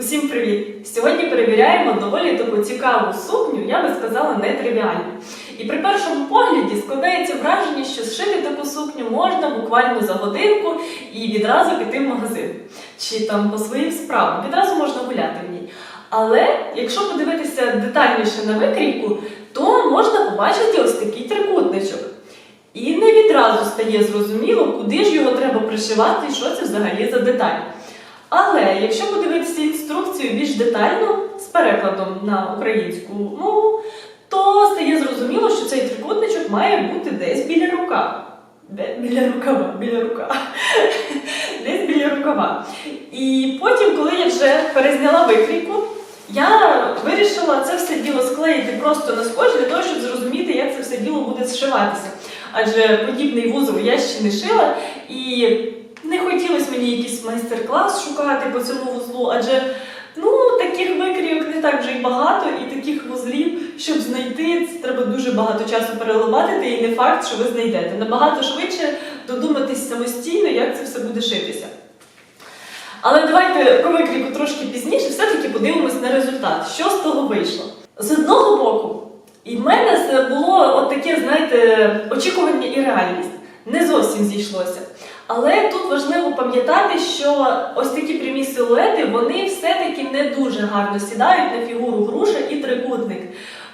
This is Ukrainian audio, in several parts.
Усім привіт! Сьогодні перевіряємо доволі таку цікаву сукню, я би сказала, нетривіальну. І при першому погляді складається враження, що зшити таку сукню можна буквально за годинку і відразу піти в магазин. Чи там по своїм справам, відразу можна гуляти в ній. Але якщо подивитися детальніше на викрійку, то можна побачити ось такий трикутничок. І не відразу стає зрозуміло, куди ж його треба пришивати і що це взагалі за деталь. Але якщо подивитися інструкцію більш детально з перекладом на українську мову, то стає зрозуміло, що цей трикутничок має бути десь біля рука. Де? Біля рукава, біля рукава. Десь біля рукава. І потім, коли я вже перезняла викрійку, я вирішила це все діло склеїти просто на скотч для того, щоб зрозуміти, як це все діло буде зшиватися. Адже подібний вузол я ще не шила, і не хотілося мені якийсь майстер-клас шукати по цьому вузлу, адже ну, таких викрійок не так вже й багато, і таких вузлів, щоб знайти, це треба дуже багато часу перелопатити, і не факт, що ви знайдете. Набагато швидше додуматись самостійно, як це все буде шитися. Але давайте про викрійку трошки пізніше, все-таки подивимось на результат. Що з того вийшло? З одного боку, і в мене це було от таке, знаєте, очікування і реальність. Не зовсім зійшлося. Але тут важливо пам'ятати, що ось такі прямі силуети, вони все-таки не дуже гарно сідають на фігуру груша і трикутник.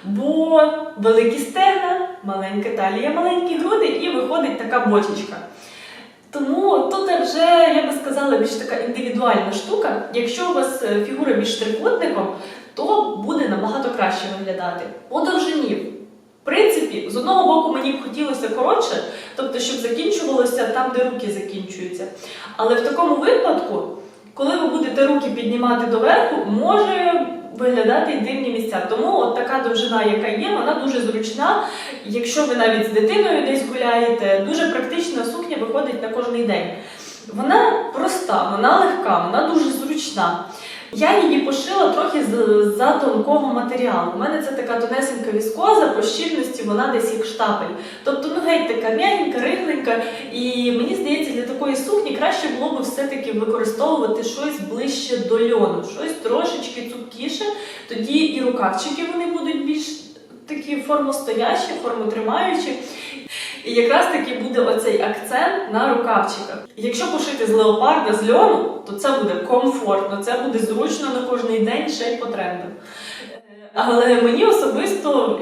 Бо великі стегна, маленька талія, маленькі груди, і виходить така бочечка. Тому тут вже, я би сказала, більш така індивідуальна штука. Якщо у вас е, фігура більш трикутником, то буде набагато краще виглядати. По довжині. З одного боку мені б хотілося коротше, тобто, щоб закінчувалося там, де руки закінчуються. Але в такому випадку, коли ви будете руки піднімати доверху, може виглядати дивні місця. Тому от така довжина, яка є, вона дуже зручна. Якщо ви навіть з дитиною десь гуляєте, дуже практична сукня виходить на кожний день. Вона проста, вона легка, вона дуже зручна. Я її пошила трохи з за тонкого матеріалу. У мене це така тонесенька віскоза, по щільності вона десь як штапель. Тобто, ну геть така м'ягенька, рихленька. І мені здається, для такої сукні краще було б все-таки використовувати щось ближче до льону, щось трошечки цупкіше. Тоді і рукавчики вони будуть більш такі формостоящі, формотримаючі. І якраз таки буде оцей акцент на рукавчиках. Якщо пошити з леопарда з льону, то це буде комфортно, це буде зручно на кожний день, ще й по тренду. Е, Але мені особисто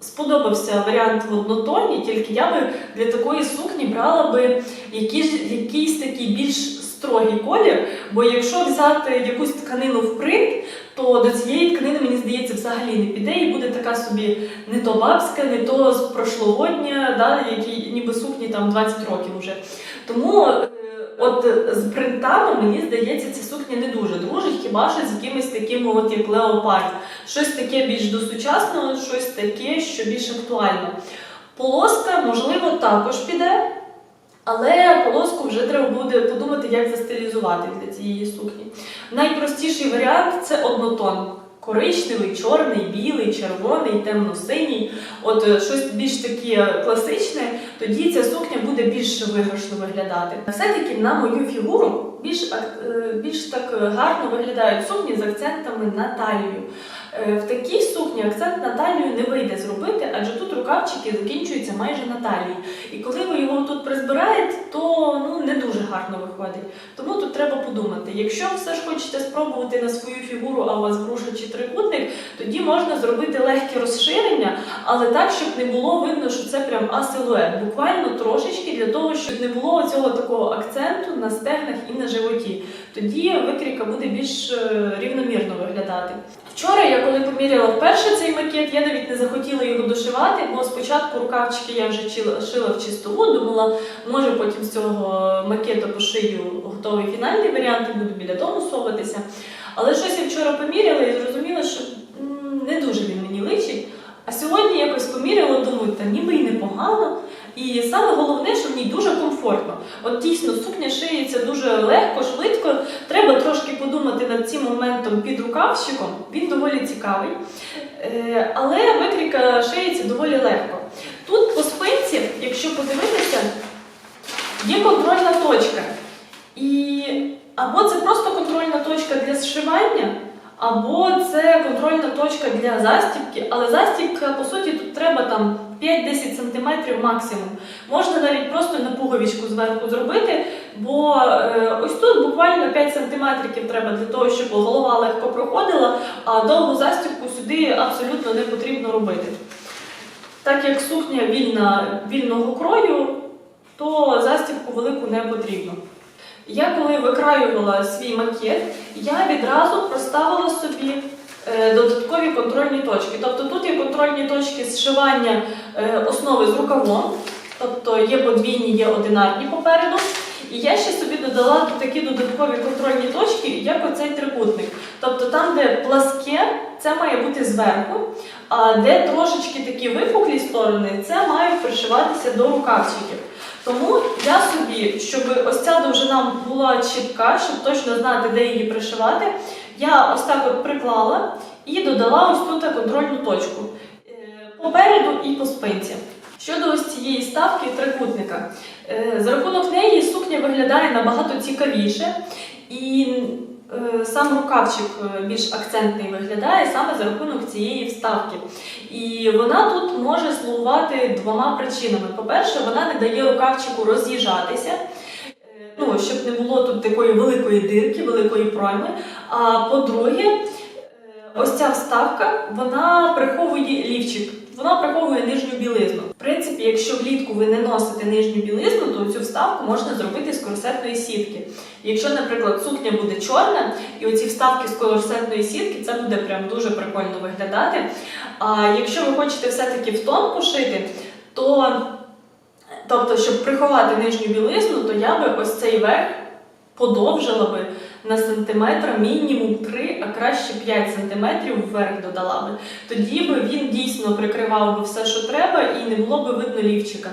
сподобався варіант в однотонні, тільки я би для такої сукні брала би якийсь, якийсь такий більш строгий колір. Бо якщо взяти якусь тканину в принт, то до цієї тканини, мені здається, взагалі не піде і буде така собі не то бабська, не то з прошлогодня, да, які ніби сукні там 20 років вже. Тому е, от з принтами, мені здається, ця сукня не дуже дружить, хіба що з якимись такими, от як леопард. Щось таке більш до сучасного, щось таке, що більш актуально. Полоска, можливо, також піде. Але полоску вже треба буде подумати, як застилізувати для цієї сукні. Найпростіший варіант це однотон. Коричневий, чорний, білий, червоний, темно-синій. От е, щось більш таке класичне, тоді ця сукня буде більш виграшно виглядати. Все-таки на мою фігуру більш, е, більш так гарно виглядають сукні з акцентами на талію. Е, В такій сукні акцент на талію не вийде зробити, адже тут рукавчики закінчуються майже на талії. І коли ви його тут призбираєте, то ну, не дуже гарно виходить. Тому тут треба подумати. Якщо все ж хочете спробувати на свою фігуру, а у вас груша чи трикутник, тоді можна зробити легке розширення, але так, щоб не було видно, що це прям асилует. Буквально трошечки для того, щоб не було цього такого акценту на стегнах і на животі. Тоді викрійка буде більш е, рівномірно виглядати. Вчора я коли поміряла вперше цей макет, я навіть не захотіла його дошивати, бо спочатку рукавчики я вже шила в чистову, думала, може потім з цього макету пошию готовий фінальний варіант і буду біля дому соватися. Але щось я вчора поміряла і зрозуміла, що м, не дуже він мені личить. А сьогодні якось поміряла, думаю, та ніби і непогано. І саме головне, що в ній дуже комфортно. От дійсно сукня шиється дуже легко, швидко. Треба трошки подумати над цим моментом під рукавчиком. Він доволі цікавий. Е, Але викрійка шиється доволі легко. Тут по спинці, якщо подивитися, є контрольна точка. І або це просто контрольна точка для зшивання, або це контрольна точка для застібки, але застібка, по суті, тут треба там 5-10 см максимум. Можна навіть просто на пуговичку зверху зробити, бо е, ось тут буквально 5 см треба для того, щоб голова легко проходила, а довгу застібку сюди абсолютно не потрібно робити. Так як сукня вільна, вільного крою, то застібку велику не потрібно. Я коли викраювала свій макет, я відразу проставила собі додаткові контрольні точки. Тобто тут є контрольні точки зшивання е, основи з рукавом, тобто є подвійні, є одинарні попереду. І я ще собі додала такі додаткові контрольні точки, як оцей трикутник. Тобто там, де пласке, це має бути зверху, а де трошечки такі випуклі сторони, це має пришиватися до рукавчиків. Тому я собі, щоб ось ця довжина була чітка, щоб точно знати, де її пришивати, я ось так от приклала і додала ось тут контрольну точку е, попереду і по спинці. Щодо ось цієї ставки трикутника, е, за рахунок неї сукня виглядає набагато цікавіше, і е, сам рукавчик більш акцентний виглядає саме за рахунок цієї вставки. І вона тут може слугувати двома причинами. По-перше, вона не дає рукавчику роз'їжджатися. Ну, щоб не було тут такої великої дирки, великої пройми. А по-друге, е, ось ця вставка вона приховує лівчик, вона приховує нижню білизну. В принципі, якщо влітку ви не носите нижню білизну, то цю вставку можна зробити з корсетної сітки. Якщо, наприклад, сукня буде чорна, і оці вставки з корсетної сітки, це буде прям дуже прикольно виглядати. А якщо ви хочете все-таки в тон пошити, то тобто, щоб приховати нижню білизну, то я би ось цей верх подовжила би на сантиметр мінімум 3, а краще 5 сантиметрів вверх додала би. Тоді би він дійсно прикривав би все, що треба, і не було би видно лівчика.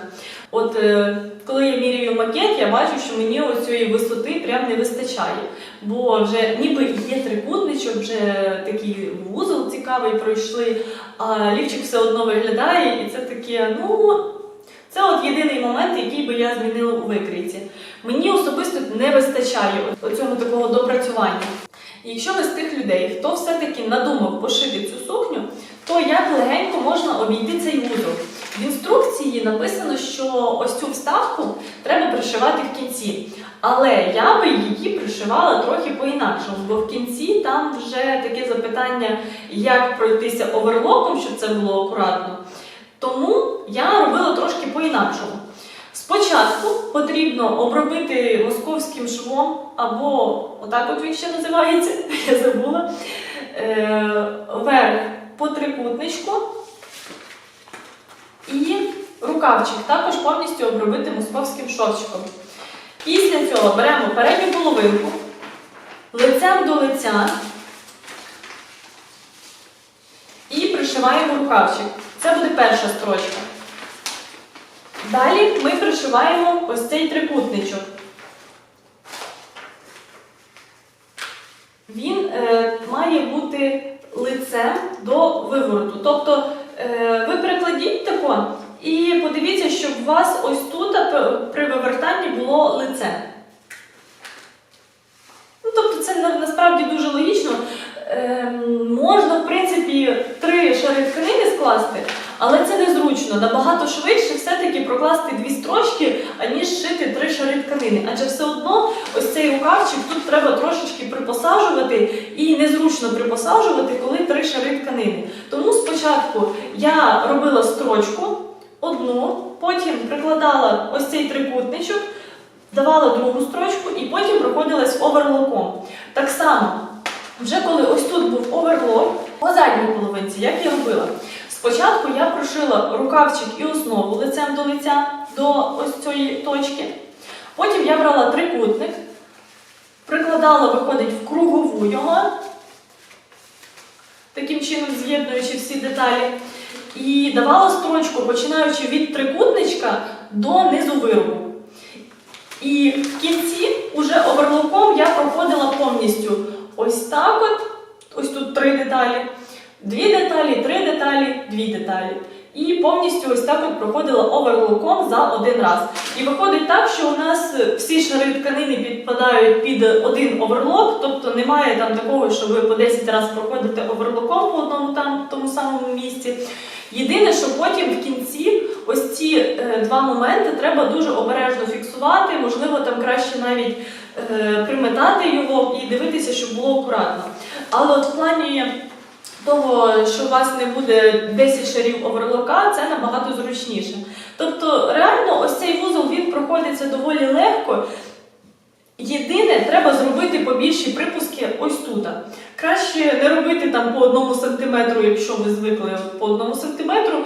От е, коли я міряю макет, я бачу, що мені ось цієї висоти прям не вистачає. Бо вже ніби є трикутничок, вже такий вузол цікавий пройшли, а лівчик все одно виглядає, і це таке, ну. Це от єдиний момент, який би я змінила у викрійці. Мені особисто не вистачає от цього такого допрацювання. Якщо ви з тих людей, хто все-таки надумав пошити цю сукню, то як легенько можна обійти цей вузол. В інструкції написано, що ось цю вставку треба пришивати в кінці. Але я би її пришивала трохи по-інакшому, бо в кінці там вже таке запитання, як пройтися оверлоком, щоб це було акуратно. Тому я робила трошки по-інакшому. Спочатку потрібно обробити московським швом, або отак от він ще називається, я забула. Е, верх по трикутничку і рукавчик також повністю обробити московським шовчиком. Після цього беремо передню половинку, лицем до лиця і пришиваємо рукавчик. Це буде перша строчка. Далі ми пришиваємо ось цей трикутничок. Він е, має бути лицем до вивороту. Тобто е, ви перекладіть тако і подивіться, щоб у вас ось тут е, при вивертанні було лице. Ну, тобто це насправді дуже логічно. Ем, можна, в принципі, три шари тканини скласти, але це незручно. Набагато швидше все-таки прокласти дві строчки, аніж шити три шари тканини. Адже все одно ось цей рукавчик тут треба трошечки припосаджувати і незручно припосаджувати, коли три шари тканини. Тому спочатку я робила строчку одну, потім прикладала ось цей трикутничок, давала другу строчку і потім проходилась оверлоком. Так само. Вже коли ось тут був оверлок, по задній половинці, як я робила? Спочатку я прошила рукавчик і основу лицем до лиця до ось цієї точки. Потім я брала трикутник, прикладала, виходить, в кругову його, таким чином з'єднуючи всі деталі. І давала строчку, починаючи від трикутничка до низу виробу. І в кінці уже оверлоком я проходила повністю ось так от, ось тут три деталі, дві деталі, три деталі, дві деталі. і повністю ось так от проходила оверлоком за один раз. І виходить так, що у нас всі шари тканини підпадають під один оверлок, тобто немає там такого, що ви по 10 разів проходите оверлоком по одному там тому самому місці. Єдине, що потім в кінці ось ці е, два моменти треба дуже обережно фіксувати, можливо, там краще навіть е, приметати його і дивитися, щоб було акуратно. Але от в плані того, що у вас не буде 10 шарів оверлока, це набагато зручніше. Тобто, реально, ось цей вузол він проходиться доволі легко. Єдине, треба зробити побільші припуски ось тут. Краще не робити там по одному сантиметру, якщо ви звикли по одному сантиметру.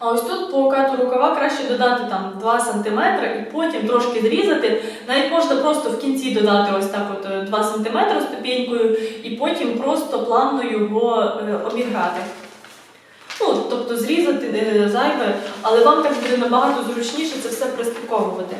А ось тут по кату рукава краще додати там 2 см і потім трошки зрізати. Навіть можна просто в кінці додати ось так от е, 2 см ступенькою і потім просто плавно його е, обіграти. Ну, тобто зрізати е, зайве, але вам так буде набагато зручніше це все пристиковувати.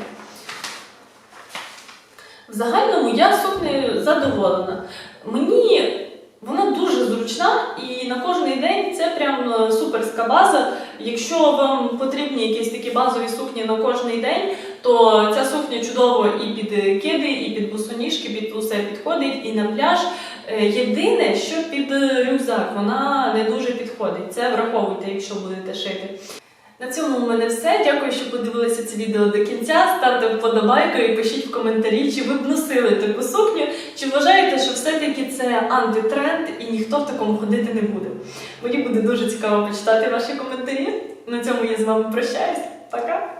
В загальному я сукнею задоволена. Мені вона дуже зручна і на кожний день це прям е, суперська база. Якщо вам потрібні якісь такі базові сукні на кожний день, то ця сукня чудово і під киди, і під босоніжки, під усе підходить, і на пляж. Е, Єдине, що під рюкзак вона не дуже підходить. Це враховуйте, якщо будете шити. На цьому у мене все. Дякую, що подивилися це відео до кінця. Ставте вподобайку і пишіть в коментарі, чи ви б носили таку сукню, чи вважаєте, що все-таки це антитренд і ніхто в такому ходити не буде. Мені буде дуже цікаво почитати ваші коментарі. На цьому я з вами прощаюсь. Пока!